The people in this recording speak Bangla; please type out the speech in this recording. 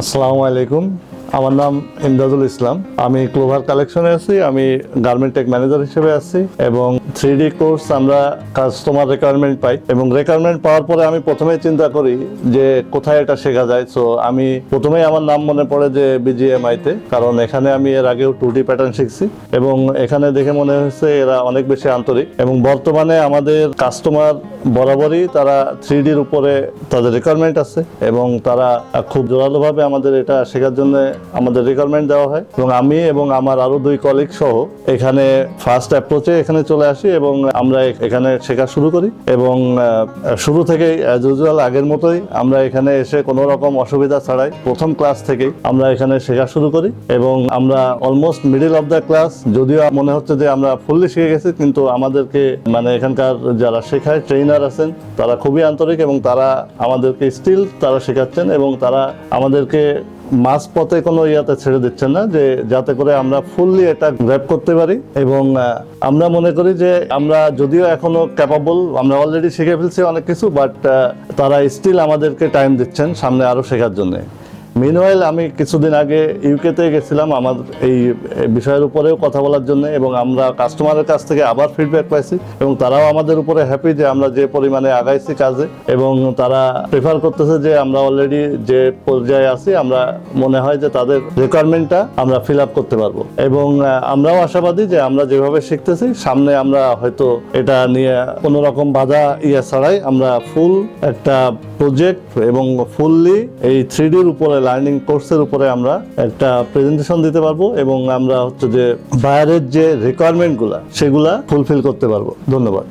আসসালামু আলাইকুম। আমার নাম ইমদাদুল ইসলাম। আমি ক্লোভার কালেকশনে আছি, আমি গার্মেন্ট টেক ম্যানেজার হিসেবে আছি এবং থ্রি ডি কোর্স আমরা কাস্টমার রিকোয়ারমেন্ট পাই এবং রিকোয়ারমেন্ট পাওয়ার পরে আমি প্রথমেই চিন্তা করি যে কোথায় এটা শেখা যায়। সো আমি প্রথমেই আমার নাম মনে পড়ে যে বিজিএমআইতে কারণ এখানে আমি এর আগেও টু ডি প্যাটার্ন শিখছি এবং এখানে দেখে মনে হয়েছে এরা অনেক বেশি আন্তরিক এবং বর্তমানে আমাদের কাস্টমার বরাবরই তারা থ্রি ডির উপরে তাদের রিকোয়ারমেন্ট আছে এবং তারা খুব জোরালোভাবে আমাদের এটা শেখার জন্য আমাদের রিকোয়ারমেন্ট দেওয়া হয়। এবং আমি এবং আমার আরও দুই কলিগ সহ এখানে ফার্স্ট অ্যাপ্রোচে এখানে চলে আসি এবং আমরা এখানে শেখা শুরু করি। এবং শুরু থেকেই অ্যাজ ইউজুয়াল আগের মতোই আমরা এখানে এসে কোনো রকম অসুবিধা ছাড়াই প্রথম ক্লাস থেকেই আমরা এখানে শেখা শুরু করি। এবং আমরা almost middle of the class যদিও মনে হচ্ছে যে আমরা ফুললি শিখে গেছি, কিন্তু আমাদেরকে মানে এখানকার যারা শেখায় ট্রেনার আছেন, তারা খুবই আন্তরিক এবং তারা আমাদেরকে স্টিল তারা শেখাচ্ছেন এবং তারা আমাদেরকে মাঝ পথে কোনো ইয়াতে ছেড়ে দিচ্ছেন না যে যাতে করে আমরা ফুললি এটা গ্র্যাপ করতে পারি এবং আমরা মনে করি যে আমরা যদিও এখনও ক্যাপাবল আমরা অলরেডি শিখে ফেলছি অনেক কিছু বাট তারা স্টিল আমাদেরকে টাইম দিচ্ছেন সামনে আরও শেখার জন্য। মিনওয়াইল আমি কিছুদিন আগে ইউকেতে গেছিলাম আমার এই বিষয়ের উপরেও কথা বলার জন্য এবং আমরা কাস্টমারের কাছ থেকে আবার ফিডব্যাক পাইছি এবং তারাও আমাদের উপরে হ্যাপি যে আমরা যে পরিমাণে আগাইছি কাজে এবং তারা প্রেফার করতেছে যে আমরা অলরেডি যে পর্যায়ে আছি, আমরা মনে হয় যে তাদের রিকোয়ারমেন্টটা আমরা ফিল আপ করতে পারব। এবং আমরাও আশাবাদী যে আমরা যেভাবে শিখতেছি, সামনে আমরা হয়তো এটা নিয়ে কোনো রকম বাধা ইয়ে ছাড়াই আমরা ফুল একটা প্রজেক্ট এবং ফুললি এই থ্রি ডির উপরে লার্নিং কোর্সের উপরে আমরা একটা প্রেজেন্টেশন দিতে পারব এবং আমরা হচ্ছে যে বাইরের যে রিকোয়ারমেন্টগুলা সেগুলা ফুলফিল করতে পারব। ধন্যবাদ।